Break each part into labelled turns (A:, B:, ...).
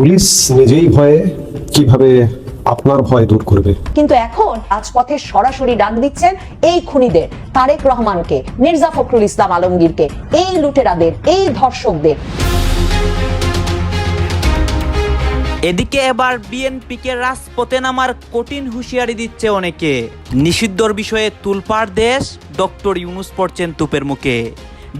A: Police নিজেই ভয়ে কীভাবে আপনার ভয় দূর করবে?
B: কিন্তু এখন রাজপথে সরাসরি ডাক দিচ্ছেন এই খুনিদের তারেক রহমানকে মির্জা ফখরুল ইসলাম আলমগীরকে এই লুটেরাদের এই ধর্ষকদের।
C: এদিকে এবার বিএনপিকে রাজপথে নামার কঠিন হুঁশিয়ারি দিচ্ছে অনেকে। নিষিদ্ধর বিষয়ে তুলপার দেশ ডক্টর ইউনুস পড়ছেন তুপের মুখে।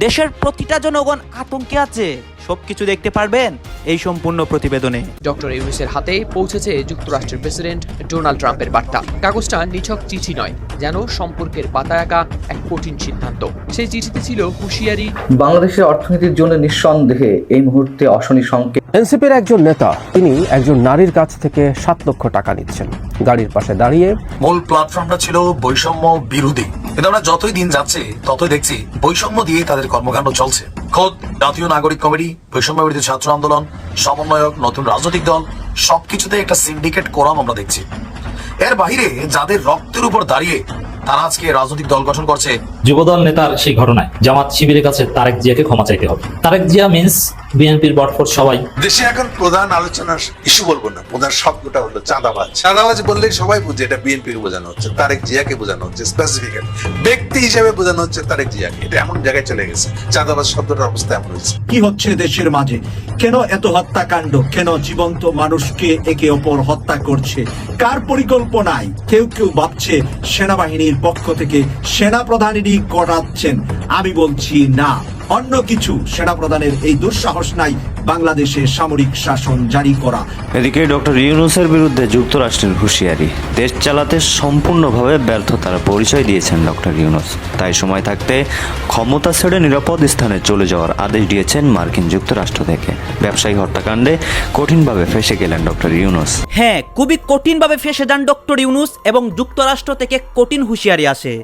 C: দেশের প্রতিটা জনগণ আতঙ্কে আছে। সবকিছু দেখতে পারবেন এই সম্পূর্ণ প্রতিবেদনে।
D: ডক্টর ইউনুসের হাতে পৌঁছেছে যুক্তরাষ্ট্রের প্রেসিডেন্ট ডোনাল্ড ট্রাম্পের বার্তা। কাগজটা নিছক চিঠি নয় যেন সম্পর্কের পাতা একা এক কঠিন সিদ্ধান্ত। সেই চিঠিতে ছিল হুঁশিয়ারি।
E: বাংলাদেশের অর্থনীতির জন্য নিঃসন্দেহে এই মুহূর্তে অশনি সংকেত।
F: এনসিপির একজন নেতা তিনি একজন নারীর কাছ থেকে সাত লক্ষ টাকা নিচ্ছেন। গাড়ির পাশে দাঁড়িয়ে
G: মূল প্ল্যাটফর্মটা ছিল বৈষম্য বিরোধী। কিন্তু আমরা যতই দিন যাচ্ছে, ততই দেখছি বৈষম্য দিয়ে তাদের কর্মকাণ্ড চলছে। খোদ জাতীয় নাগরিক কমিটি, বৈষম্য বিরোধী ছাত্র আন্দোলন, সমন্বয়ক, নতুন রাজনৈতিক দল সবকিছুতে একটা সিন্ডিকেট কোরাম আমরা দেখছি। এর বাইরে যাদের রক্তের উপর দাঁড়িয়ে তারা আজকে রাজনৈতিক দল গঠন করছে।
H: যুবদল নেতার সেই ঘটনায় জামাত শিবিরের কাছে তারেক জিয়াকে ক্ষমা চাইতে হবে। তারেক জিয়া মিন্স বিএনপির বটফোর সবাই।
I: দেশে এখন প্রধান আলোচনার ইস্যু বলব না প্রধান শব্দটা হলো চাঁদাবাজ। চাঁদাবাজ বললে সবাই বুঝে এটা বিএনপি কে বোঝানো হচ্ছে তারেক জিয়াকে বোঝানো হচ্ছে স্পেসিফিক্যালি ব্যক্তি হিসেবে বোঝানো হচ্ছে তারেক জিয়াকে এটা এমন জায়গায় চলে গেছে চাঁদাবাজ শব্দটার অবস্থা এমন হয়েছে।
J: কি হচ্ছে দেশের মাঝে? কেন এত হত্যাকাণ্ড? কেন জীবন্ত মানুষকে একে অপর হত্যা করছে? কার পরিকল্পনায়? কেউ কেউ ভাবছে সেনাবাহিনীর পক্ষ থেকে সেনা প্রধানেরই করাচ্ছেন। আমি বলছি না, অন্য কিছু সেনা প্রধানের এই দুঃসাহস নাই। বাংলাদেশে সামরিক শাসন জারি করা।
K: এদিকে ডক্টর ইউনুসের বিরুদ্ধে যুক্তরাষ্ট্রের হুঁশিয়ারি। দেশ চালাতে সম্পূর্ণভাবে ব্যর্থতার পরিচয় দিয়েছেন ডক্টর ইউনুস। তাই সময় থাকতে ক্ষমতা ছেড়ে নিরাপদ স্থানে চলে যাওয়ার আদেশ দিয়েছেন মার্কিন যুক্তরাষ্ট্র থেকে। ব্যবসায়ী হত্যাকাণ্ডে কঠিনভাবে ফেসে গেলেন ডক্টর ইউনুস।
C: হ্যাঁ খুবই কঠিনভাবে ফেসে যান ডক্টর ইউনুস এবং যুক্তরাষ্ট্র থেকে কঠিন হুঁশিয়ারি আসে।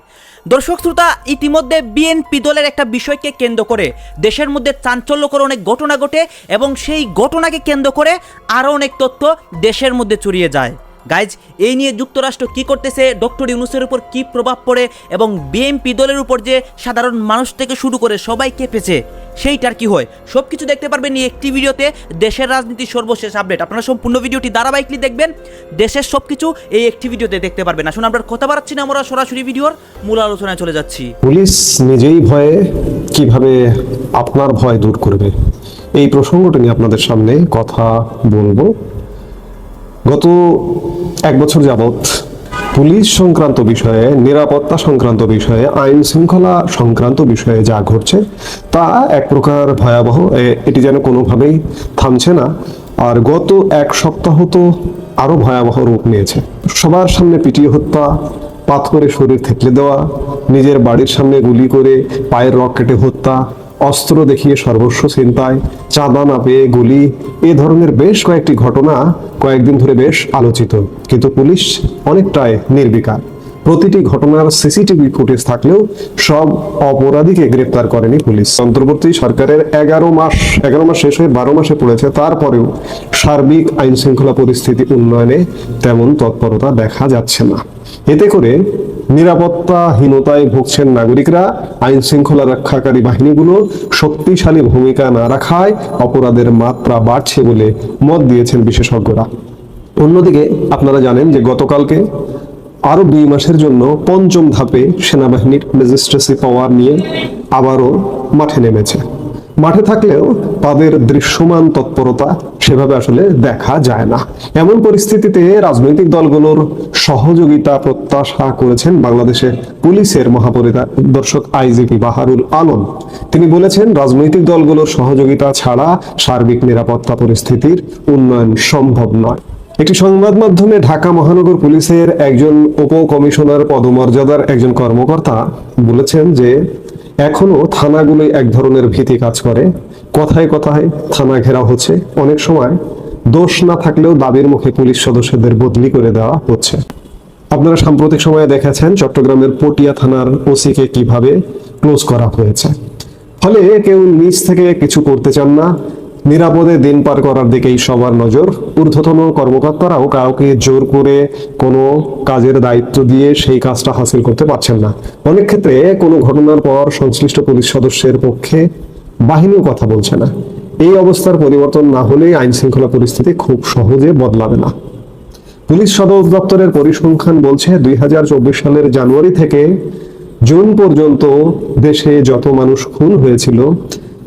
C: দর্শক শ্রোতা, ইতিমধ্যে বিএনপি দলের একটা বিষয়কে কেন্দ্র করে দেশের মধ্যে চাঞ্চল্যকর অনেক ঘটনা ঘটে এবং সেই ঘটনাকে কেন্দ্র করে আরও অনেক তথ্য দেশের মধ্যে ছড়িয়ে যায়। গাইজ এই নিয়ে যুক্তরাষ্ট্র কি করতেছে, ডক্টর ইউনুসের উপর কি প্রভাব পড়ে এবং বিএনপি দলের উপর যে সাধারণ মানুষ থেকে শুরু করে সবাই কেঁপেছে সেইটার কি হয়? সব কিছু দেখতে পারবেন এই একটি ভিডিওতে দেশের রাজনীতির সর্বশেষ আপডেট আপনারা সম্পূর্ণ ভিডিওটি ধারাবাহিকলি দেখবেন, দেশের সব কিছু এই একটি ভিডিওতে দেখতে পারবেন। আসুন, আমরা কথা বাড়াচ্ছি না, আমরা সরাসরি ভিডিওর মূল আলোচনায় চলে যাচ্ছি।
A: পুলিশ নিজেই ভয়ে কীভাবে আপনার ভয় দূর করবে? এই প্রসঙ্গটা নিয়ে আপনাদের সামনে কথা বলব। গত এক বছর যাবৎ পুলিশ সংক্রান্ত বিষয়ে, নিরাপত্তা সংক্রান্ত বিষয়ে, আইন শৃঙ্খলা সংক্রান্ত বিষয়ে যা ঘটছে, তা এক প্রকার ভয়াবহ। এটি যেন কোনোভাবেই থামছে না। আর গত এক সপ্তাহ তো আরও ভয়াবহ রূপ নিয়েছে। সবার সামনে পিটিয়ে হত্যা পাত পাথরে শরীর থেতলে দেওয়া, নিজের বাড়ির সামনে গুলি করে পায়ের রক কেটে হত্যা অস্ত্র দেখিয়ে সর্বস্ব ছিনতাই, চাঁদা না পেয়ে গুলি, এ ধরনের বেশ কয়েকটি ঘটনা কয়েকদিন ধরে বেশ আলোচিত। কিন্তু পুলিশ অনেকটাই নির্বিকার। প্রতিটি ঘটনার সিসিটিভি ফুটেজ থাকলেও সব অপরাধীকে গ্রেপ্তার করেনি পুলিশ। অন্তর্বর্তী সরকারের এগারো মাস এগারো মাস শেষ হয়ে বারো মাসে পড়েছে। তারপরেও সার্বিক আইন শৃঙ্খলা পরিস্থিতি উন্নয়নে তেমন তৎপরতা দেখা যাচ্ছে না। এতে করে নিরাপত্তাহীনতায় ভুগছেন নাগরিকরা আইন শৃঙ্খলা রক্ষাকারী বাহিনীগুলো শক্তিশালী ভূমিকা না রাখায় অপরাধের মাত্রা বাড়ছে বলে মত দিয়েছেন বিশেষজ্ঞরা। অন্যদিকে আপনারা জানেন যে গতকালকে আরও দুই মাসের জন্য পঞ্চম ধাপে সেনাবাহিনীর ম্যাজিস্ট্রেসি পাওয়ার নিয়ে আবারও মাঠে নেমেছে। মাঠে থাকলেও তাদের দৃশ্যমান তৎপরতা সেভাবে আসলে দেখা যায় না। এমন পরিস্থিতিতে রাজনৈতিক দলগুলোর সহযোগিতা প্রত্যাশা করেছেন বাংলাদেশের পুলিশের মহাপরিদর্শক আইজিপি বাহারুল আলম। তিনি বলেছেন, রাজনৈতিক দলগুলোর সহযোগিতা ছাড়া সার্বিক নিরাপত্তা পরিস্থিতির উন্নয়ন সম্ভব নয়। একটি সংবাদ মাধ্যমে ঢাকা মহানগর পুলিশের একজন উপ কমিশনার পদমর্যাদার একজন কর্মকর্তা বলেছেন যে এখনও থানাগুলোই এক ধরনের ভীতি কাজ করে। কথায় কথায় থানা ঘেরা হচ্ছে। অনেক সময় দোষ না থাকলেও দাবির মুখে পুলিশ সদস্যদের বদলি করে দেওয়া হচ্ছে। আপনারা সাম্প্রতিক সময়ে দেখেছেন চট্টগ্রামের পটিয়া থানার ওসিকে কীভাবে ক্লোজ করা হয়েছে। ফলে কেউ নিজ থেকে কিছু করতে চান না। নিরাপদে দিন পার করার দিকেই সবার নজর। ঊর্ধ্বতন কর্মকর্তারাও কাউকে জোর করে কোনো কাজের দায়িত্ব দিয়ে সেই কাজটা হাসিল করতে পারছেন না। অনেক ক্ষেত্রে কোনো ঘটনার পর সংশ্লিষ্ট পুলিশ সদস্যের পক্ষে বাহিনীও কথা বলছে না। এই অবস্থার পরিবর্তন না হলে আইন শৃঙ্খলা পরিস্থিতি খুব সহজে বদলাবে না। পুলিশ সদর দপ্তরের পরিসংখ্যান বলছে, দুই হাজার চব্বিশ সালের জানুয়ারি থেকে জুন পর্যন্ত দেশে যত মানুষ খুন হয়েছিল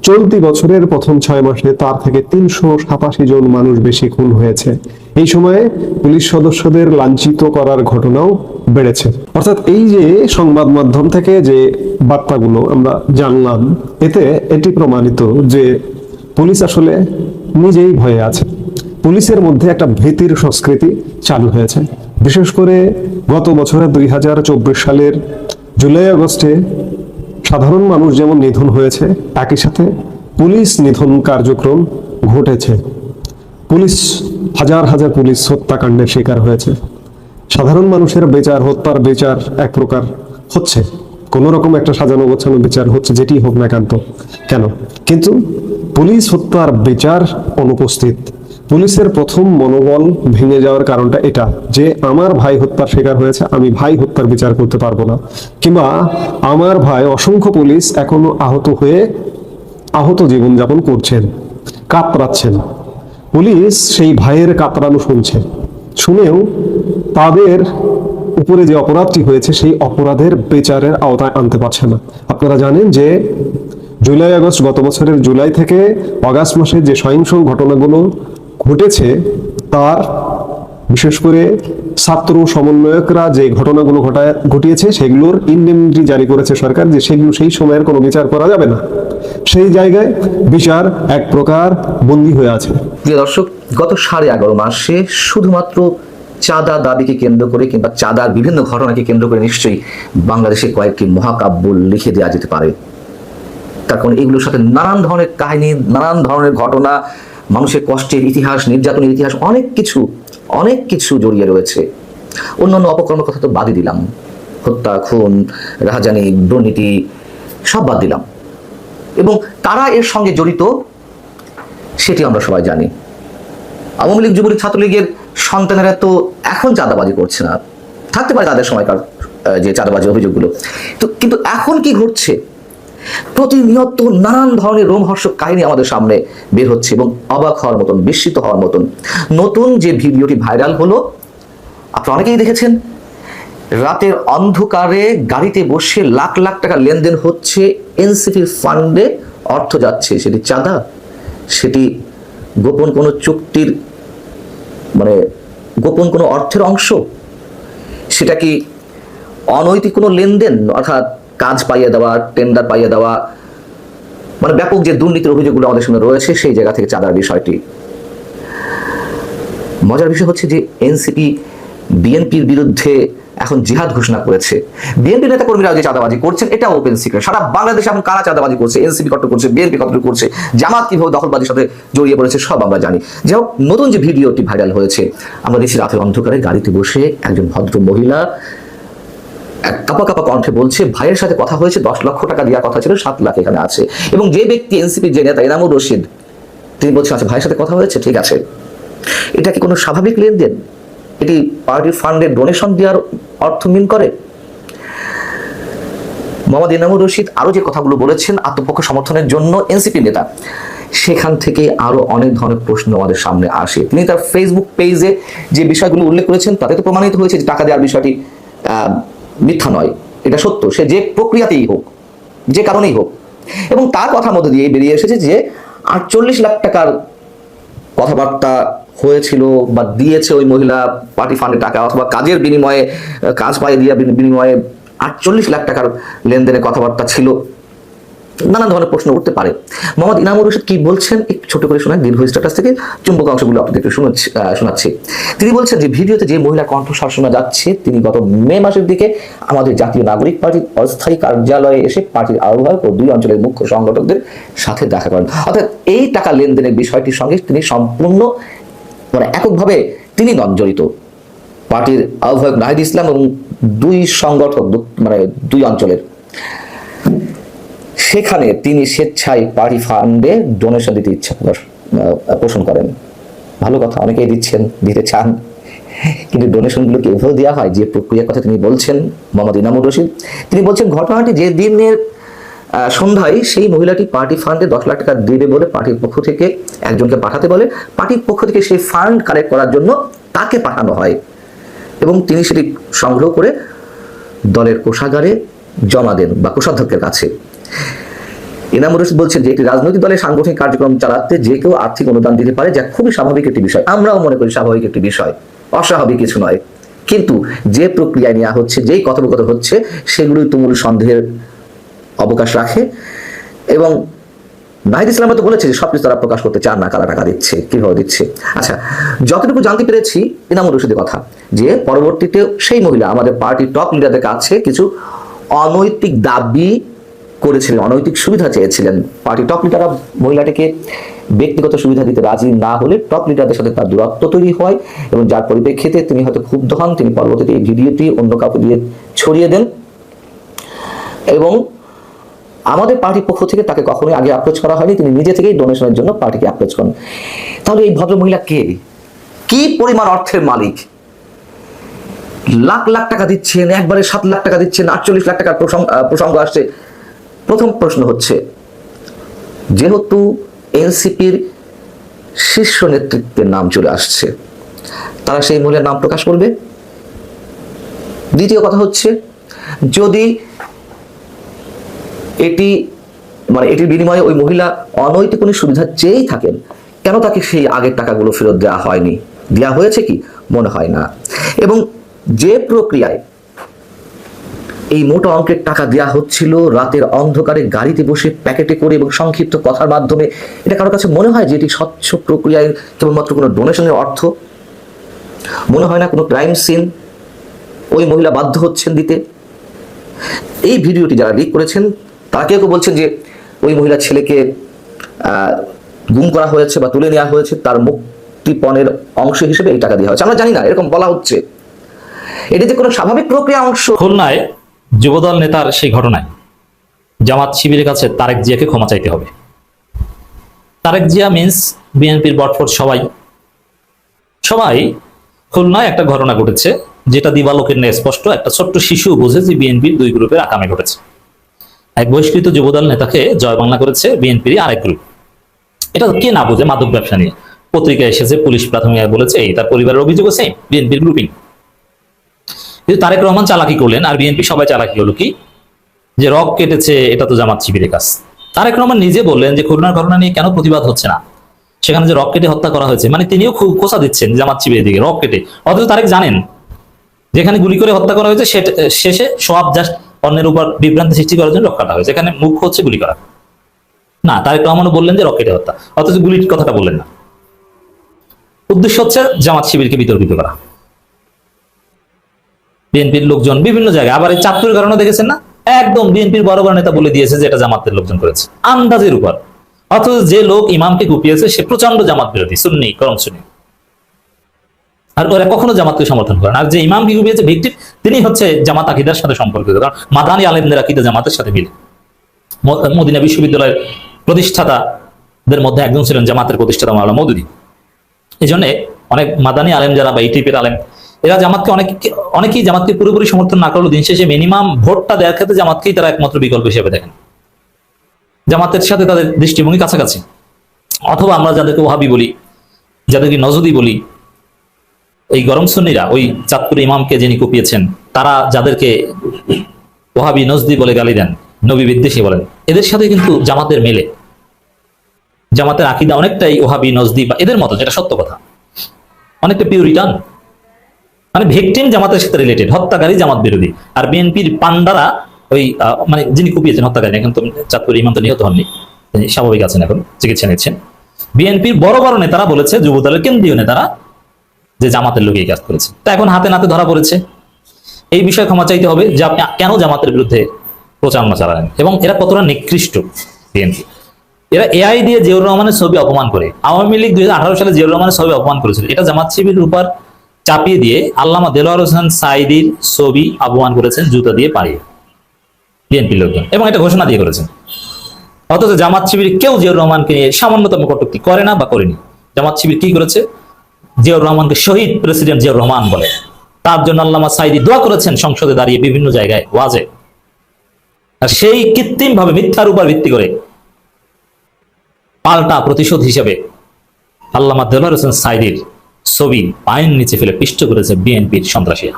A: চলতি বছরের প্রথম ছয় মাসে তার থেকে তিনশো সাতাশি জন মানুষ বেশি খুন হয়েছে। এই সময়ে পুলিশ সদস্যদের লাঞ্ছিত করার ঘটনাও বেড়েছে। অর্থাৎ এই যে সংবাদ মাধ্যম থেকে যে বার্তাগুলো আমরা জানলাম, এতে এটি প্রমাণিত যে পুলিশ আসলে নিজেই ভয়ে আছে। পুলিশের মধ্যে একটা ভীতির সংস্কৃতি চালু হয়েছে। বিশেষ করে গত বছরে দুই হাজার চব্বিশ সালের জুলাই আগস্টে সাধারণ মানুষ যেমন নিধন হয়েছে, একই সাথে পুলিশ নিধন কার্যক্রম ঘটেছে। পুলিশ হাজার হাজার পুলিশ হত্যাকাণ্ডের শিকার হয়েছে। সাধারণ মানুষের বিচার, হত্যার বিচার এক প্রকার হচ্ছে। কোন রকম একটা সাজানো গোছানো বিচার হচ্ছে, যেটি হোক না কেন। কেন? কিন্তু পুলিশ হত্যার বিচার অনুপস্থিত। পুলিশের প্রথম মনোবল ভেঙে যাওয়ার কারণটা এটা, যে আমার ভাই হত্যার শিকার হয়েছে, আমি ভাই হত্যার বিচার করতে পারব না। কিংবা আমার ভাই অসংখ্য পুলিশ এখনও আহত হয়ে আহত জীবনযাপন করছেন, কাতরাচ্ছেন। পুলিশ সেই ভাইয়ের কাতরানো শুনছে। শুনেও তাদের উপরে যে অপরাধটি হয়েছে, সেই অপরাধের বিচারের আওতায় আনতে পারছে না। আপনারা জানেন যে জুলাই আগস্ট গত বছরের জুলাই থেকে অগাস্ট মাসে যে সহিংস ঘটনাগুলো ঘটেছে, তার বিশেষ করে ছাত্র সমন্বয়করা যে ঘটনাগুলো ঘটায়, ঘটিয়েছে, সেগুলোর ইন্ডেমনিটি জারি করেছে সরকার যে সেগুলো সেই সময়ের কোনো বিচার করা যাবে না। সেই জায়গায় বিচার এক প্রকার বন্দী হয়ে আছে।
E: প্রিয় দর্শক, গত সাড়ে এগারো মাসে শুধুমাত্র চাঁদা দাবিকে কেন্দ্র করে কিংবা চাঁদার বিভিন্ন ঘটনাকে কেন্দ্র করে নিশ্চয়ই বাংলাদেশে কয়েকটি মহাকাব্য লিখে দেওয়া যেতে পারে। তার কারণ এগুলোর সাথে নানান ধরনের কাহিনী, নানান ধরনের ঘটনা মানুষের কষ্টের ইতিহাস, নির্যাতনের ইতিহাস, অনেক কিছু অনেক কিছু জড়িয়ে রয়েছে। অন্যান্য অপকর্মের কথা তো বাদই দিলাম। হত্যা, খুন, রাহাজানি, দুর্নীতি, সব বাদ দিলাম। এবং তারা এর সঙ্গে জড়িত সেটি আমরা সবাই জানি। আওয়ামী লীগ, যুবলীগ, ছাত্রলীগের সন্তানেরা তো এখন চাঁদাবাজি করছে না। থাকতে পারে তাদের সময়কার যে চাঁদাবাজি অভিযোগগুলো। তো কিন্তু এখন কি ঘটছে? প্রতিনিয়ত নানান ধরনের রোমহর্ষক কাহিনী আমাদের সামনে বের হচ্ছে এবং অবাক হওয়ার মতন, বিস্মিত হওয়ার মতন। নতুন যে ভিডিওটি ভাইরাল হলো, আপনারা অনেকেই দেখেছেন, রাতের অন্ধকারে গাড়িতে বসে লাখ লাখ টাকা লেনদেন হচ্ছে এনসিপির ফান্ডে অর্থ যাচ্ছে। সেটি চাঁদা? সেটি গোপন কোনো চুক্তির মানে গোপন কোনো অর্থের অংশ? সেটা কি অনৈতিক কোনো লেনদেন? অর্থাৎ কাজ পাইয়ে দেওয়া টেন্ডার পাইয়ে দেওয়া মানে ব্যাপক যে দুর্নীতির অভিযোগগুলো আমাদের সামনে রয়েছে সেই জায়গা থেকে চাঁদার বিষয়টি। মজার বিষয় হচ্ছে যে এনসিপি বিএনপির বিরুদ্ধে এখন জিহাদ ঘোষণা করেছে। বিএনপি নেতা কর্মীরা যে চাঁদাবাজি করছেন এটা ওপেন সিক্রেট সারা বাংলাদেশে এখন কারা চাঁদাবাজি করছে, এনসিপি কত করছে, বিএনপি কত করছে, জামাত কীভাবে দখলবাজির সাথে জড়িয়ে পড়েছে, সব আমরা জানি। যাই হোক, নতুন যে ভিডিওটি ভাইরাল হয়েছে, আমরা দেখছি রাতের অন্ধকারে গাড়িতে বসে একজন ভদ্র মহিলা কাপা কাপা কণ্ঠে বলছে, ভাইয়ের সাথে কথা হয়েছে, দশ লক্ষ টাকা দেওয়ার কথা ছিল, সাত লাখ এখানে আছে। এবং যে ব্যক্তি এনসিপি যে নেতা এনামুর রশিদ। তিনি বলছেন আচ্ছা ভাইয়ের সাথে কথা হয়েছে, ঠিক আছে। এটা কি কোনো স্বাভাবিক লেনদেন? এটি পার্টির ফান্ডে ডোনেশন দেওয়ার অর্থ মিন করে? মোহাম্মদ ইনামুর রশিদ আরও যে কথাগুলো বলেছেন, আত্মপক্ষ সমর্থনের জন্য এনসিপি নেতা। সেখান থেকে আরও অনেক ধরনের প্রশ্ন আমাদের সামনে আসে। তিনি তার ফেসবুক পেজে যে বিষয়গুলো উল্লেখ করেছেন, তাতে তো প্রমাণিত হয়েছে যে টাকা দেওয়ার বিষয়টি মিথ্যা নয়, এটা সত্য। সে যে প্রক্রিয়াতেই হোক, যে কারণেই হোক। এবং তার কথার মধ্যে দিয়ে বেরিয়ে এসেছে যে আটচল্লিশ লাখ টাকার কথাবার্তা হয়েছিল বা দিয়েছে ওই মহিলা পার্টি ফান্ডে টাকা অথবা কাজের বিনিময়ে, কাজ পাই দিয়ে বিনিময়ে আটচল্লিশ লাখ টাকার লেনদেনে কথাবার্তা ছিল। নানান ধরনের প্রশ্ন উঠতে পারে। মোহাম্মদ ইনামুর রশিদ কি বলছেন? একটু ছোট করে শোনান দীর্ঘ স্ট্যাটাস থেকে চুম্বক অংশগুলো আপনাদেরকে শোনাচ্ছি তিনি বলছেন যে, ভিডিওতে যে মহিলা কণ্ঠস্বর শোনা যাচ্ছে, তিনি গত মে মাসের দিকে আমাদের জাতীয় নাগরিক পার্টির অস্থায়ী কার্যালয়ে এসে পার্টির আহ্বায়ক ও দুই অঞ্চলের মুখ্য সংগঠকদের সাথে দেখা করেন। অর্থাৎ এই টাকা লেনদেনের বিষয়টির সঙ্গে তিনি সম্পূর্ণ মানে এককভাবে তিনি নন জড়িত। পার্টির আহ্বায়ক নাহিদ ইসলাম এবং দুই সংগঠক মানে দুই অঞ্চলের সেখানে তিনি স্বেচ্ছায় পার্টি ফান্ডে ডোনেশন দিতে ইচ্ছা পোষণ করেন। ভালো কথা, অনেকেই দিচ্ছেন, দিতে চান। কিন্তু ডোনেশনগুলো কি এভাবে দেওয়া হয়, যে প্রক্রিয়ার কথা তিনি বলছেন, মোহাম্মদ ইনামুর রশিদ, তিনি বলছেন, ঘটনাটি যে দিনের সন্ধ্যায় সেই মহিলাটি পার্টি ফান্ডে দশ লাখ টাকা দেবে বলে পার্টির পক্ষ থেকে একজনকে পাঠাতে বলে, পার্টির পক্ষ থেকে সেই ফান্ড কালেক্ট করার জন্য তাকে পাঠানো হয়। এবং তিনি সেটি সংগ্রহ করে দলের কোষাগারে জমা দেন বা কোষাধ্যক্ষের কাছে। এনামুর রশিদ বলছেন যে, একটি রাজনৈতিক দলের সাংগঠনিক কার্যক্রম চালাতে যে কেউ আর্থিক অনুদান দিতে পারে, যা খুবই স্বাভাবিক একটি বিষয়। আমরাও মনে করি স্বাভাবিক একটি বিষয়। অস্বাভাবিক কিছু নয়। কিন্তু যে প্রক্রিয়ায় নেওয়া হচ্ছে, যেই কথোপকথন হচ্ছে সেগুলোই তুমুল সন্দেহের অবকাশ রাখে। এবং নাহিদ ইসলাম তো বলেছে যে, সবকিছু তারা প্রকাশ করতে চান না, কারা টাকা দিচ্ছে, কীভাবে দিচ্ছে। আচ্ছা যতটুকু জানতে পেরেছি ইনামুর রশিদের কথা, যে পরবর্তীতে সেই মহিলা, আমাদের পার্টির টপ লিডারদের কাছে কিছু অনৈতিক দাবি করেছিলেন, অনৈতিক সুবিধা চেয়েছিলেন। পার্টি টপ লিডাররা মহিলাটিকে ব্যক্তিগত সুবিধা দিতে রাজি না হলে টপ লিডারদের সাথে তার দূরত্ব তৈরি হয় এবং যার পরিপ্রেক্ষিতে তিনি হয়তো ক্ষুব্ধ হন, তিনি পরবর্তীতে এই ভিডিওটি অন্য কাউকে দিয়ে ছড়িয়ে দেন। এবং আমাদের পার্টির পক্ষ থেকে তাকে কখনোই আগে অ্যাপ্রোচ করা হয়নি, তিনি নিজে থেকেই ডোনেশনের জন্য পার্টিকে অ্যাপ্রোচ করেন। তাহলে এই ভদ্র মহিলা কে? কি পরিমাণ অর্থের মালিক? লাখ লাখ টাকা দিচ্ছেন, একবারে সাত লাখ টাকা দিচ্ছেন, আটচল্লিশ লাখ টাকার প্রসঙ্গ আসছে। প্রথম প্রশ্ন হচ্ছে, যেহেতু এনসিপির শীর্ষ নেতৃত্বের নাম চলে আসছে, তারা সেই মহিলার নাম প্রকাশ করবে? দ্বিতীয় কথা হচ্ছে, যদি এটি মানে এটির বিনিময়ে ওই মহিলা অনৈতিক কোনো সুবিধা চেয়েই থাকেন, কেন তাকে সেই আগের টাকাগুলো ফেরত দেওয়া হয়নি? দেওয়া হয়েছে কি? মনে হয় না। এবং যে প্রক্রিয়ায় এই মোটা অঙ্কের টাকা দেওয়া হচ্ছিল রাতের অন্ধকারে গাড়িতে বসে প্যাকেটে করে এবং সংক্ষিপ্ত কথার মাধ্যমে। এটা কারোর কাছে মনে হয় যে এটি স্বচ্ছ প্রক্রিয়ায় কেবলমাত্র কোনো ডোনেশনের অর্থ? মনে হয় না কোনো ক্রাইম সিন? ওই মহিলা বাধ্য হচ্ছেন দিতে। এই ভিডিওটি যারা লিক করেছেন, তারা কেউ বলছেন যে ওই মহিলা ছেলেকে গুম করা হয়েছে বা তুলে নেওয়া হয়েছে, তার মুক্তিপণের অংশ হিসেবে এই টাকা দেওয়া হয়েছে। আমরা জানি না, এরকম বলা হচ্ছে। এটি যে কোনো স্বাভাবিক প্রক্রিয়া অংশ।
H: খুলনায় যুবদল নেতার সেই ঘটনায় জামাত শিবিরের কাছে তারেক জিয়াকে ক্ষমা চাইতে হবে। তারেক জিয়া মিন্স বিএনপির বটফট সবাই। সবাই খুলনায় একটা ঘটনা ঘটেছে যেটা দিবালোকের ন্যায় স্পষ্ট। একটা ছোট্ট শিশু বুঝে যে বিএনপির দুই গ্রুপের আকামে ঘটেছে। এক বহিষ্কৃত যুবদল নেতাকে জয় বাংলা করেছে বিএনপির আরেক গ্রুপ। এটা কে না বুঝে মাদক ব্যবসা নিয়ে। পত্রিকায় এসেছে, পুলিশ প্রাথমিক বলেছে, এই তার পরিবারের অভিযোগ আছে বিএনপির গ্রুপিং কিন্তু তারেক রহমান চালাকি করলেন আর বিএনপি সবাই চালাকি হলো কি? যে রক কেটেছে, এটা তো জামাত শিবিরের কাজ। তারেক রহমান নিজে বললেন যে খুলনার ঘটনা নিয়ে কেন প্রতিবাদ হচ্ছে না? সেখানে যে রক কেটে হত্যা করা হয়েছে মানে তিনিও খুব খোসা দিচ্ছেন জামাত শিবিরের দিকে, রক কেটে। অথচ তারেক জানেন, যেখানে গুলি করে হত্যা করা হয়েছে শেষে সব জাস্ট অন্যের উপর বিভ্রান্তি সৃষ্টি করার জন্য রক্ষাটা হয়েছে। এখানে মুখ্য হচ্ছে গুলি করা। না, তারেক রহমানও বললেন যে রকেটে হত্যা। অথচ গুলির কথাটা বললেন না। উদ্দেশ্য হচ্ছে জামাত শিবিরকে বিতর্কিত করা। বিএনপির লোকজন বিভিন্ন জায়গায়, আবার এই চাঁদপুরের কারণে দেখেছেন না? একদম বিএনপির বড় বড় নেতা বলে দিয়েছে যে এটা জামাতের লোকজন করেছে। আন্দাজের উপর। অথচ যে লোক ইমামকে কুপিয়েছে, সে প্রচণ্ড জামাত বিরোধী, সুন্নি, করম সুন্নি। আর ওরা কখনো জামাতকে সমর্থন করেন আর যে ইমামকে কুপিয়েছে ভিক্টিম তিনি হচ্ছে জামাত আকিদার সাথে সম্পর্কিত। কারণ মাদানি আলেমদের আকিদা জামাতের সাথে মিলে। মদিনা বিশ্ববিদ্যালয়ের প্রতিষ্ঠাতাদের মধ্যে একজন ছিলেন জামাতের প্রতিষ্ঠাতা মাওলানা মৌদুদি এই জন্য অনেক মাদানি আলেম যারা বা ইটিপির আলেম এরা জামাতকে অনেক অনেকেই জামাতকে পুরোপুরি সমর্থন না করলেও দিন শেষে মিনিমাম ভোটটা দেওয়ার ক্ষেত্রে জামাতকেই তারা একমাত্র বিকল্প হিসেবে দেখেন। জামাতের সাথে তাদের দৃষ্টিভঙ্গি কাছাকাছি। অথবা আমরা যাদেরকে ওহাবি বলি, যাদেরকে নজদি বলি, এই গরম সুন্নিরা, ওই চাঁদপুর ইমামকে যিনি কুপিয়েছেন, তারা যাদেরকে ওহাবি নজদি বলে গালি দেন, নবী বিদ্বেষী বলেন, এদের সাথে কিন্তু জামাতের মেলে। জামাতের আকিদা অনেকটাই ওহাবি নজদি বা এদের মতো, যেটা সত্য কথা। অনেকটা পিউরিটান মানে ভিকটিম জামাতের সাথে রিলেটেড হত্যাকারী জামাত বিরোধী। আর বিএনপির পান্ডারা ওই মানে যিনি কুপিয়েছেন, হত্যাকারী, এখন তো চাঁদপুর ইমাম তো নিহত হননি স্বাভাবিক আছেন এখন, চিকিৎসা নিচ্ছেন। বিএনপির বড় বড় নেতারা বলেছে, যুবদলের কেন্দ্রীয় নেতারা যে জামাতের লোক এই কাজ করেছে। তা এখন হাতে নাতে ধরা পড়েছে। এই বিষয়ে ক্ষমা চাইতে হবে যে আপনি কেন জামাতের বিরুদ্ধে প্রচারণা চালালেন এবং এরা কতটা নিকৃষ্ট বিএনপি। এরা এআই দিয়ে জিয়াউর রহমানের ছবি অপমান করে। আওয়ামী লীগ দুই হাজার আঠারো সালে জিয়াউর রহমানের ছবি অপমান করেছিল। এটা জামাত শিবির উপর চাপিয়ে দিয়ে আল্লামা দেলোয়ার হোসেন সাইদির ছবি অপমান করেছেন, জুতা দিয়ে পাড়িয়ে বিএনপির লোকজন, এবং এটা ঘোষণা দিয়ে করেছেন। অথচ জামাত শিবির কেউ জিয়াউর রহমানকে নিয়ে সামান্যতম কটূক্তি করে না বা করেনি। জামাত শিবির কি করেছে? জিয়াউর রহমানকে শহীদ প্রেসিডেন্ট জিয়াউর রহমান বলে। তার জন্য আল্লামা সাইদি দোয়া করেছেন সংসদে দাঁড়িয়ে বিভিন্ন জায়গায় ওয়াজে। আর সেই কৃত্রিম ভাবে মিথ্যার উপর ভিত্তি করে পাল্টা প্রতিশোধ হিসেবে আল্লামা দেলোয়ার হোসেন সাইদির ছবি পায়ের নিচে ফেলে পিষ্ট করেছে বিএনপির সন্ত্রাসীরা।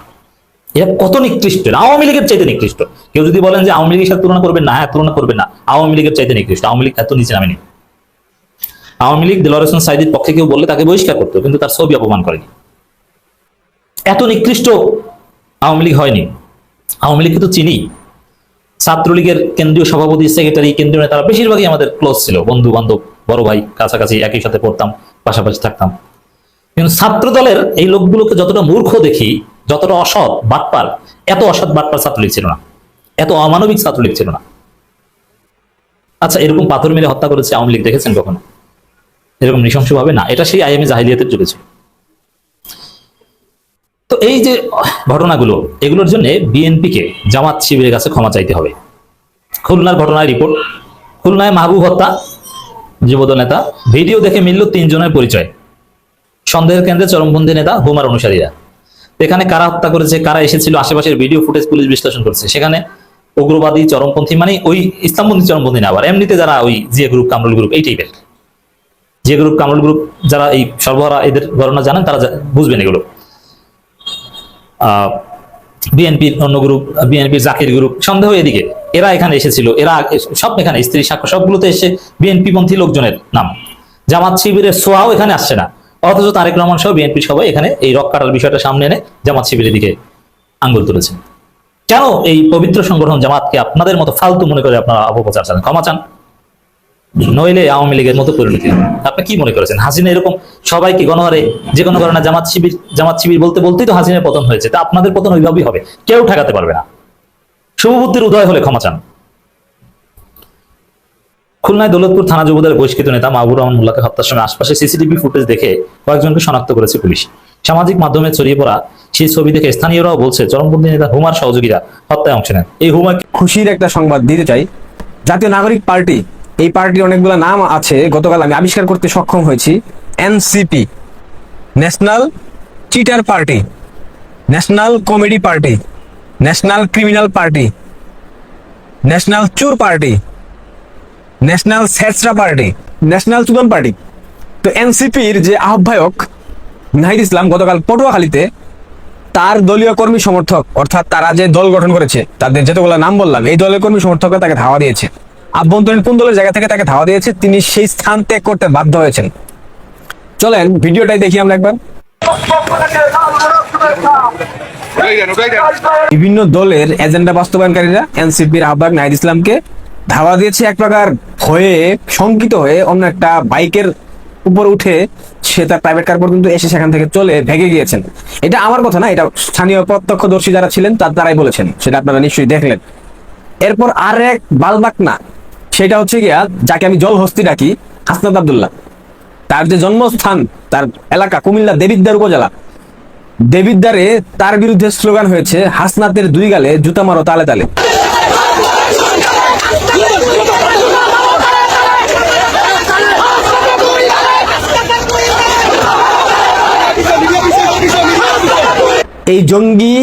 H: এটা কত নিকৃষ্ট? আওয়ামী লীগের চাইতে নিকৃষ্ট। কেউ যদি বলেন যে আওয়ামী লীগের সাথে তুলনা করবেন না হ্যাঁ তুলনা করবেন না। আওয়ামী লীগের চাইতে নিকৃষ্ট। আওয়ামী লীগ এত নিচে নামেনি। আওয়ামী লীগ দেলোয়ার হোসেন সাইদির পক্ষে কেউ বললে তাকে বহিষ্কার করতো, কিন্তু তার ছবি অপমান করেনি। এত নিকৃষ্ট আওয়ামী লীগ হয়নি। আওয়ামী লীগকে তো চিনি। ছাত্রলীগের কেন্দ্রীয় সভাপতি, সেক্রেটারি, কেন্দ্রীয় নেতারা বেশিরভাগই আমাদের ক্লোজ ছিল। বন্ধু বান্ধব বড় ভাই, কাছাকাছি একই সাথে পড়তাম, পাশাপাশি থাকতাম। ছাত্র দলের এই লোকগুলোকে যতটা মূর্খ দেখি, যতটা অসৎ বাটপার, এত অসৎ বাটপার ছাত্রলীগ ছিল না। এত অমানবিক ছাত্রলীগ ছিল না। আচ্ছা এরকম পাথর মেরে হত্যা করেছে আওয়ামী লীগ, দেখেছেন কখনো? এরকম নৃশংসভাবে না। এটা সেই আইএমএ জাহিলিয়াতের চলেছে তো এই যে ঘটনাগুলো, এগুলোর জন্য বিএনপিকে জামাত শিবিরের কাছে ক্ষমা চাইতে হবে। খুলনার ঘটনায় রিপোর্ট। খুলনায় মাহবুব হত্যা, যুবদল নেতা। ভিডিও দেখে মিলল তিনজনের পরিচয়। সন্দেহের কেন্দ্রে চরমপন্থী নেতা হুমার অনুসারীরা। এখানে কারা হত্যা করেছে, কারা এসেছিল, আশেপাশের ভিডিও ফুটেজ পুলিশ বিশ্লেষণ করছে। সেখানে উগ্রবাদী চরমপন্থী মানে ওই ইসলামপন্থী চরমপন্থী না, আবার এমনিতে যারা ওই জিয়া গ্রুপ কামরুল গ্রুপ এই টাইপের যে গ্রুপ কামরুল গ্রুপ যারা এই সর্বহারা এদের ঘটনা জানেন, তারা বুঝবেন এগুলো। বিএনপির অন্য গ্রুপ বিএনপির জাকির গ্রুপ সন্দেহ এদিকে। এরা এখানে এসেছিল, এরা সব এখানে, স্ত্রী, সাক্ষ্য, সবগুলোতে এসে বিএনপি পন্থী লোকজনের নাম। জামাত শিবিরের সোয়াও এখানে আসছে না। অথচ তারেক রহমান সহ বিএনপি সবাই এখানে এই রক কাটার বিষয়টা সামনে এনে জামাত শিবিরের দিকে আঙ্গুল তুলেছেন কেন এই পবিত্র সংগঠন জামাতকে আপনাদের মতো ফালতু মনে করে আপনারা অপপ্রচার চান ক্ষমা চান। নইলে আওয়ামী লীগের মতো পরিণতি আপনি কি মনে করেছেন? হাসিনা এরকম সবাইকে গণহারে, যে কোনো কারণে জামাত শিবির জামাত শিবির বলতে বলতেই তো হাসিনার পতন হয়েছে। তা আপনাদের পতন ওইভাবেই হবে। কেউ ঠেকাতে পারবে না। শুভবুদ্ধির উদয় হলে ক্ষমা চান। খুলনায় দৌলতপুর থানা যুবদের বহিষ্কৃত নেতা মাহবুর রহমান মোল্লাকে হত্যার সময় আশপাশে সিসিটিভি ফুটেজ দেখে কয়েকজনকে শনাক্ত করেছে পুলিশ। সামাজিক মাধ্যমে ছড়িয়ে পড়া সেই ছবি দেখে স্থানীয়রাও বলছে, চরমপন্থী নেতা হুমার সহযোগীরা হত্যায় অংশ নেন। এই হুমাকে
L: খুশির একটা সংবাদ দিতে চাই। জাতীয় নাগরিক পার্টি, এই পার্টির অনেকগুলো নাম আছে, গতকাল আমি আবিষ্কার করতে সক্ষম হয়েছি। NCP, national cheater party, national comedy party, national criminal party, national চুর পার্টি ন্যাশনাল সেচরা পার্টি ন্যাশনাল চুদন পার্টি তো এনসিপির যে আহ্বায়ক নাহিদ ইসলাম গতকাল পটুয়াখালীতে তার দলীয় কর্মী সমর্থক অর্থাৎ তারা যে দল গঠন করেছে তাদের যতগুলো নাম বললাম এই দলের কর্মী সমর্থকরা তাকে ধাওয়া দিয়েছে। আভ্যন্তরীণ কোন দলের জায়গা থেকে তাকে ধাওয়া দিয়েছে তিনি সেই স্থান ত্যাগ করতে বাধ্য হয়েছেন। চলেন ভিডিওটাই দেখি আমরা একবার। বিভিন্ন দলের এজেন্ডা বাস্তবায়নকারীরা এনসিপির আহ্বায়ক নাহিদ ইসলামকে ধাওয়া দিয়েছে এক প্রকার ভয়ে শঙ্কিত হয়ে অন্য একটা বাইকের উপর উঠে সে তার প্রাইভেট কার পর্যন্ত এসে সেখান থেকে চলে ভেঙে গিয়েছেন। এটা আমার কথা না, এটা স্থানীয় প্রত্যক্ষদর্শী যারা ছিলেন তার দ্বারাই বলেছেন, সেটা আপনারা নিশ্চয়ই দেখলেন। এরপর আর এক বালবাক না সেটা হচ্ছে গিয়া যাকে আমি জল হস্তি ডাকি, হাসনাত আবদুল্লাহ। তার যে জন্মস্থান, তার এলাকা কুমিল্লা দেবিদ্দার উপজেলা। দেবিদ্দারে তার বিরুদ্ধে স্লোগান হয়েছে, হাসনাতের দুই গালে জুতা মারো তালে তালে। এই জঙ্গি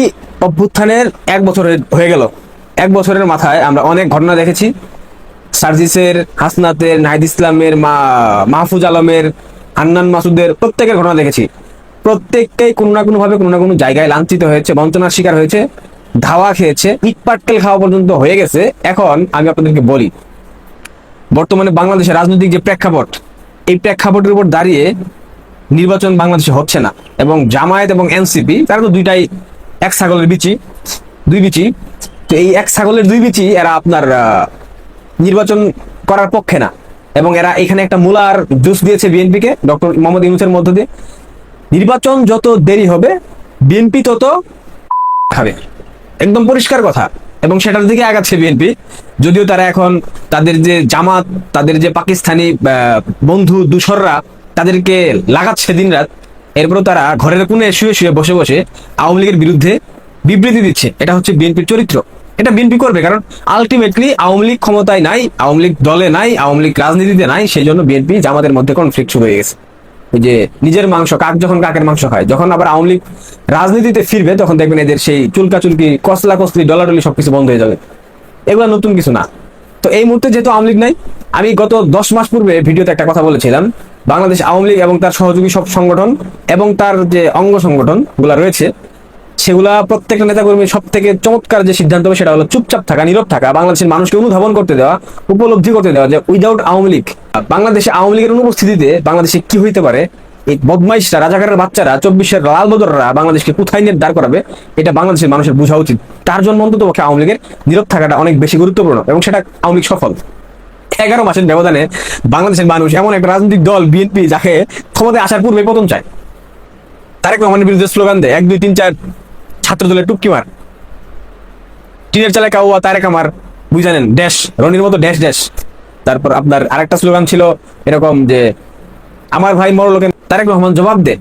L: অভ্যুত্থানের এক বছরের হয়ে গেল। এক বছরের মাথায় আমরা অনেক ঘটনা দেখেছি। সার্জিসের, হাসনাতের, নাহিদ ইসলামের, মা, মাহফুজ আলমের, হান্নান মাসুদের প্রত্যেকের ঘটনা দেখেছি। প্রত্যেককেই কোনো না কোনোভাবে কোনো না কোনো জায়গায় লাঞ্ছিত হয়েছে, বঞ্চনার শিকার হয়েছে। ধাওয়া খেয়েছে ইট পাটকেল খাওয়া পর্যন্ত হয়ে গেছে। এখন আমি আপনাদেরকে বলি, বর্তমানে বাংলাদেশের রাজনৈতিক যে প্রেক্ষাপট, এই প্রেক্ষাপটের উপর দাঁড়িয়ে নির্বাচন বাংলাদেশে হচ্ছে না। এবং জামায়াত এবং এনসিপি, তারা তো দুইটাই এক ছাগলের বিচি, দুই বিচি। তো এই এক ছাগলের দুই বিচি এরা আপনার নির্বাচন করার পক্ষে না। এবং এরা এখানে একটা মূলার জুস দিয়েছে বিএনপিকে, ডক্টর মোহাম্মদ ইউনুসের মধ্য দিয়ে। নির্বাচন যত দেরি হবে, বিএনপি তত খাবে। একদম পরিষ্কার কথা। এবং সেটার দিকে আগাচ্ছে বিএনপি যদিও তারা এখন তাদের যে জামাত, তাদের যে পাকিস্তানি বন্ধু, দূষররা তাদেরকে লাগাচ্ছে দিনরাত, এরপরও তারা ঘরের কোণে শুয়ে শুয়ে বসে বসে আওয়ামী লীগের বিরুদ্ধে বিবৃতি দিচ্ছে। এটা হচ্ছে বিএনপির চরিত্র। এটা বিএনপি করবে কারণ আলটিমেটলি আওয়ামী লীগ ক্ষমতায় নাই, আওয়ামী লীগ দলে নাই, আওয়ামী লীগ রাজনীতিতে নাই, সেই জন্য বিএনপি জামাতের মধ্যে কনফ্লিক্ট শুরু হয়ে গেছে। যে নিজের মাংস, কাক যখন কাকের মাংস খায়, যখন আবার আওয়ামী লীগ রাজনীতিতে ফিরবে, তখন দেখবেন এদের সেই চুলকা চুলকি কসলা কসলি, ডলাডলি সবকিছু বন্ধ হয়ে যাবে। এগুলো নতুন কিছু না। তো এই মুহূর্তে যেহেতু আওয়ামী লীগ নাই, আমি গত দশ মাস পূর্বে ভিডিওতে একটা কথা বলেছিলাম। বাংলাদেশ আওয়ামী লীগ এবং তার সহযোগী সব সংগঠন এবং তার যে অঙ্গ সংগঠনগুলা রয়েছে, সেগুলা প্রত্যেকটা নেতাকর্মীর সব থেকে চমৎকার যে সিদ্ধান্ত হবে সেটা হলো চুপচাপ থাকা, নীরব থাকা, বাংলাদেশের মানুষকে অনুধাবন করতে দেওয়া, উপলব্ধি করতে দেওয়া যে উইদাউট আওয়ামী লীগ বাংলাদেশে আওয়ামী লীগের অনুপস্থিতিতে বাংলাদেশে কি হইতে পারে? এই বদমাইশরা, রাজাকারের বাচ্চারা, চব্বিশের লাল বদররা বাংলাদেশকে কোথায় নিয়ে দাঁড় করাবে? এটা বাংলাদেশের মানুষের বোঝা উচিত। তার জন্য অন্তত পক্ষে আওয়ামী লীগের নীরব থাকাটা অনেক বেশি গুরুত্বপূর্ণ এবং সেটা আওয়ামী লীগ সফল। এগারো মাসের ব্যবধানে বাংলাদেশের মানুষ এমন একটা রাজনৈতিক দল, বিএনপি, যাকে ক্ষমতায় আসার পূর্বে পতন চায়। তারেক রহমানের বিরুদ্ধে স্লোগান দেয়, এক, দুই, তিন, চার ছাত্র দলের টুপকি মার। টিনের চালে কাউয়া, তারেক আমার বুঝানেন ড্যাশ রনির মতো ড্যাশ ড্যাশ তারপর আপনার আরেকটা স্লোগান ছিল এরকম যে, আমার ভাই মর লোকের তারেক রহমান জবাব দে।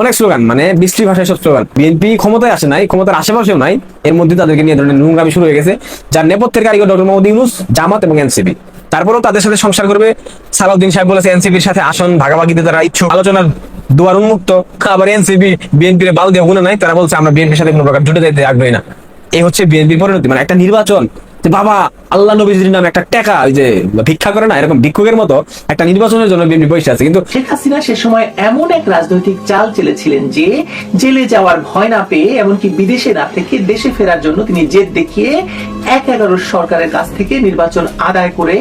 L: অনেক স্লোগান মানে বৃষ্টি ভাষায় সব স্লোগান। বিএনপি ক্ষমতায় আসে নাই, ক্ষমতার আশেপাশেও নাই, এর মধ্যে তাদেরকে নিয়ে ধরনের নোংরামি শুরু হয়ে গেছে। যার নেপথ্যের কারিগর ডক্টর মোহাম্মদ ইউনুস, জামাত এবং এনসিপি তারপরেও তাদের সাথে সংসার করবে। সালাউদ্দিন সাহেব বলেছে এনসিপির সাথে আসন, ভাগাভাগিতে তারা ইচ্ছুক। আলোচনার দুয়ার উন্মুক্ত। আবার এনসিপি বিএনপির বাল দেওয়া গুণে নাই। তারা বলছে, আমরা বিএনপির সাথে কোনো প্রকার জুটে যেতে আগ্রহী না। এই হচ্ছে বিএনপির পরিণতি। মানে একটা নির্বাচন বাবা, আল্লাহ নবীজির নামে একটা টাকা, ওই যে ভিক্ষা করে না, এরকম ভিক্ষুকের মতো একটা নির্বাচনের জন্য বিএনপি বসে আছে। কিন্তু
M: শেখ হাসিনা সে সময় এমন এক রাজনৈতিক চাল চেলেছিলেন যে জেলে যাওয়ার ভয় না পেয়ে, এমনকি বিদেশে না থেকে দেশে ফেরার জন্য তিনি জেদ দেখিয়ে এক এগারো সরকারের কাছ থেকে নির্বাচন আদায় করে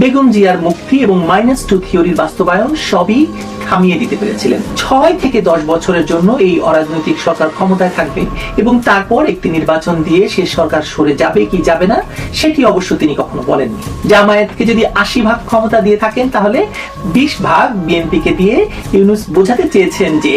M: বেগম জিয়ার মুক্তি এবং মাইনাস টু থিওরির বাস্তবায়ন সবই থামিয়ে দিতে পেরেছিলেন। ছয় থেকে দশ বছরের জন্য এই অরাজনৈতিক সরকার ক্ষমতায় থাকবে এবং তারপর একটি নির্বাচন দিয়ে সে সরকার সরে যাবে কি যাবে না সেটি অবশ্য তিনি কখনো বলেননি। জামায়াতকে যদি আশি ভাগ ক্ষমতা দিয়ে থাকেন, তাহলে বিশ ভাগ বিএনপিকে দিয়ে ইউনুস বোঝাতে চেয়েছেন যে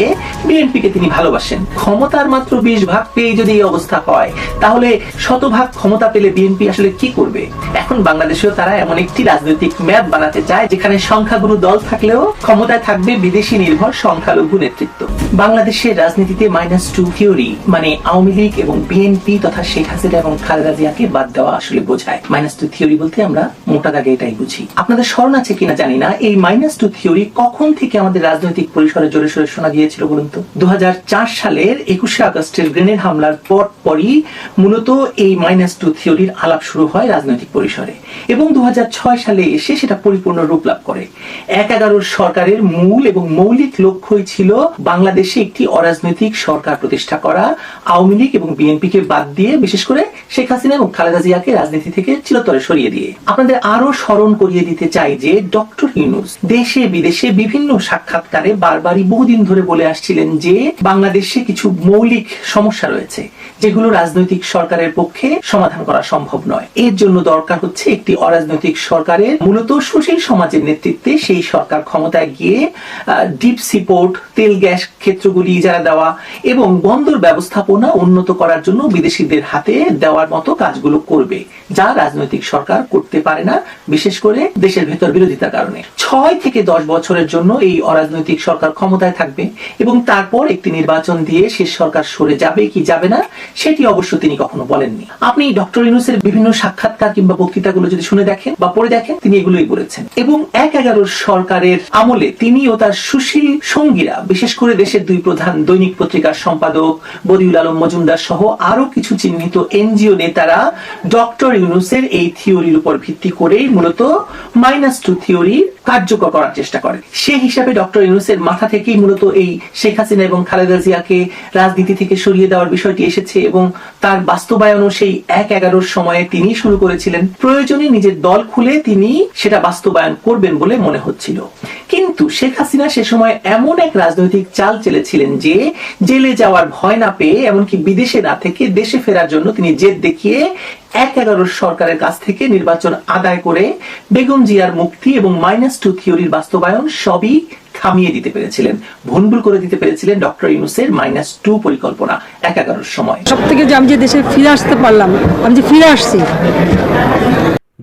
M: বিএনপিকে তিনি ভালোবাসেন। ক্ষমতার মাত্র বিশ ভাগ পেয়ে যদি এই অবস্থা হয়, তাহলে শতভাগ ক্ষমতা পেলে বিএনপি আসলে কি করবে? এখন বাংলাদেশেও তারা এমন একটি রাজনৈতিক ম্যাপ বানাতে চায়, যেখানে সংখ্যাগুরু দল থাকলেও ক্ষমতায় থাকবে বিদেশি নির্ভর সংখ্যালঘু নেতৃত্ব। বাংলাদেশের রাজনীতিতে মাইনাস টু থিওরি মানে আওয়ামী লীগ এবং বিএনপি তথা শেখ হাসিনা এবং খালেদা জিয়াকে বাদ দেওয়া আসলে বোঝায় মাইনাস টু থিওরি বলতে আমরা মোটা দাগে এটাই বুঝি। আপনাদের স্মরণ আছে কিনা জানি না। এই মাইনাস টু থিওরি কখন থেকে আমাদের রাজনৈতিক পরিসরে জোরে সোরে শোনা গিয়েছিল বলুন তো? দু সালের একুশে আগস্টের হামলার পর পরই মূলত এই মাইনাস টু থিওরির আলাপ শুরু হয় রাজনৈতিক পরিসরে। এবং দু হাজার ছয় সালে এসে সেটা পরিপূর্ণ রূপ লাভ করে। এক এগারোর সরকারের মূল এবং মৌলিক লক্ষ্যই ছিল বাংলাদেশে একটি অরাজনৈতিক সরকার প্রতিষ্ঠা করা। আওয়ামী লীগ এবং বিএনপিকে বাদ দিয়ে বিশেষ করে শেখ হাসিনা এবং খালেদা জিয়াকে রাজনীতি থেকে চিরতরে সরিয়ে দিয়ে। আপনাদের আরও স্মরণ করিয়ে দিতে চাই যে ডক্টর ইউনুস দেশে বিদেশে বিভিন্ন সাক্ষাৎকারে বারবারই বহুদিন ধরে বলে আসছিলেন যে বাংলাদেশে কিছু মৌলিক সমস্যা রয়েছে, যেগুলো রাজনৈতিক সরকারের পক্ষে সমাধান করা সম্ভব নয়। এর জন্য দরকার হচ্ছে একটি অরাজনৈতিক সরকারের, মূলত সুশীল সমাজের নেতৃত্বে সেই সরকার ক্ষমতায় গিয়ে ডিপ সিপোর্ট, তেল গ্যাস ক্ষেত্রগুলি ইজারা দেওয়া এবং বন্দর ব্যবস্থাপনা উন্নত করার জন্য বিদেশিদের হাতে দেওয়ার মতো কাজগুলো করবে। যা রাজনৈতিক সরকার করতে পারে না, বিশেষ করে দেশের ভেতর বিরোধিতার কারণে। ছয় থেকে দশ বছরের জন্য এই অরাজনৈতিক সরকার ক্ষমতায় থাকবে এবং তারপর একটি নির্বাচন দিয়ে শেষ সরকার সরে যাবে কি যাবে না, সেটি অবশ্য তিনি কখনো বলেননি। আপনি ডক্টর ইউনুসের বিভিন্ন সাক্ষাৎকার কিংবা বক্তৃতাগুলো যদি শুনে দেখেন বা পড়ে দেখেন, তিনি এগুলোই বলেছেন। এবং এক এগারোর সরকারের আমলে তিনি ও তার সুশীল সঙ্গীরা, বিশেষ করে দেশের দুই প্রধান দৈনিক পত্রিকার সম্পাদক বদিউল আলম মজুমদার সহ আরও কিছু চিহ্নিত এনজিও নেতারা ডক্টর ইউনুসের এই থিওরির উপর ভিত্তি করেই মূলত মাইনাস টু থিওরি কার্যকর করার চেষ্টা করে। সে হিসাবে ডক্টর ইউনুসের মাথা থেকেই মূলত এই শেখ হাসিনা এবং খালেদা জিয়াকে রাজনীতি থেকে সরিয়ে দেওয়ার বিষয়টি এসেছে এবং তার বাস্তবায়নও সেই এক এগারোর সময়ে তিনি শুরু করেছিলেন। প্রয়োজনে নিজের দল খুলে তিনি সেটা বাস্তবায়ন করবেন বলে মনে হচ্ছিল। কিন্তু শেখ হাসিনা সে সময় এমন এক রাজনৈতিক চাল চেলেছিলেন যে জেলে যাওয়ার ভয় না পেয়ে, এমনকি বিদেশে না থেকে দেশে ফেরার জন্য তিনি জেদ দেখিয়ে এক এগারো সরকারের কাছ থেকে নির্বাচন আদায় করে বেগম জিয়ার মুক্তি এবং মাইনাস টু থিওরির বাস্তবায়ন সবই থামিয়ে দিতে পেরেছিলেন। ভুলভুল করে দিতে পেরেছিলেন ডক্টর ইউনুসের মাইনাস টু পরিকল্পনা এক এগারোর সময়।
N: সব থেকে যে আমি যে দেশে ফিরে আসতে পারলাম, আমি যে ফিরে আসছি।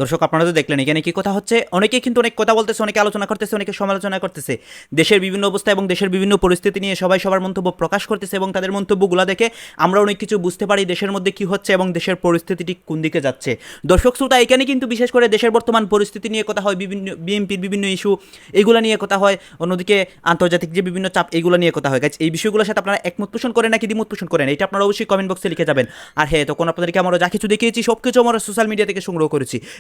C: দর্শক, আপনারা তো দেখলেন, এখানে কি কথা হচ্ছে? অনেকে কিন্তু অনেক কথা বলতেছে, অনেকে আলোচনা করতেছে, অনেকে সমালোচনা করতেছে। দেশের বিভিন্ন অবস্থা এবং দেশের বিভিন্ন পরিস্থিতি নিয়ে সবাই সবার মন্তব্য প্রকাশ করতেছে এবং তাদের মন্তব্যগুলো দেখে আমরা অনেক কিছু বুঝতে পারি দেশের মধ্যে কি হচ্ছে এবং দেশের পরিস্থিতিটি কোন দিকে যাচ্ছে। দর্শক, শ্রোতা, এখানে কিন্তু বিশেষ করে দেশের বর্তমান পরিস্থিতি নিয়ে কথা হয়, বিভিন্ন বিএনপির বিভিন্ন ইস্যু, এগুলো নিয়ে কথা হয়, অন্যদিকে আন্তর্জাতিক যে বিভিন্ন চাপ, এগুলো নিয়ে কথা হয়। গাইজ, এই বিষয়গুলোর সাথে আপনারা একমত পোষণ করেন নাকি দ্বিমত পোষণ করেন, এটা আপনারা অবশ্যই কমেন্ট বক্সে লিখে যাবেন। আর হ্যাঁ তখন আপনাদেরকে আমরা যা কিছু দেখিয়েছি সব কিছু আমরা সোশ্যাল মিডিয়া থেকে সংগ্রহ করেছি।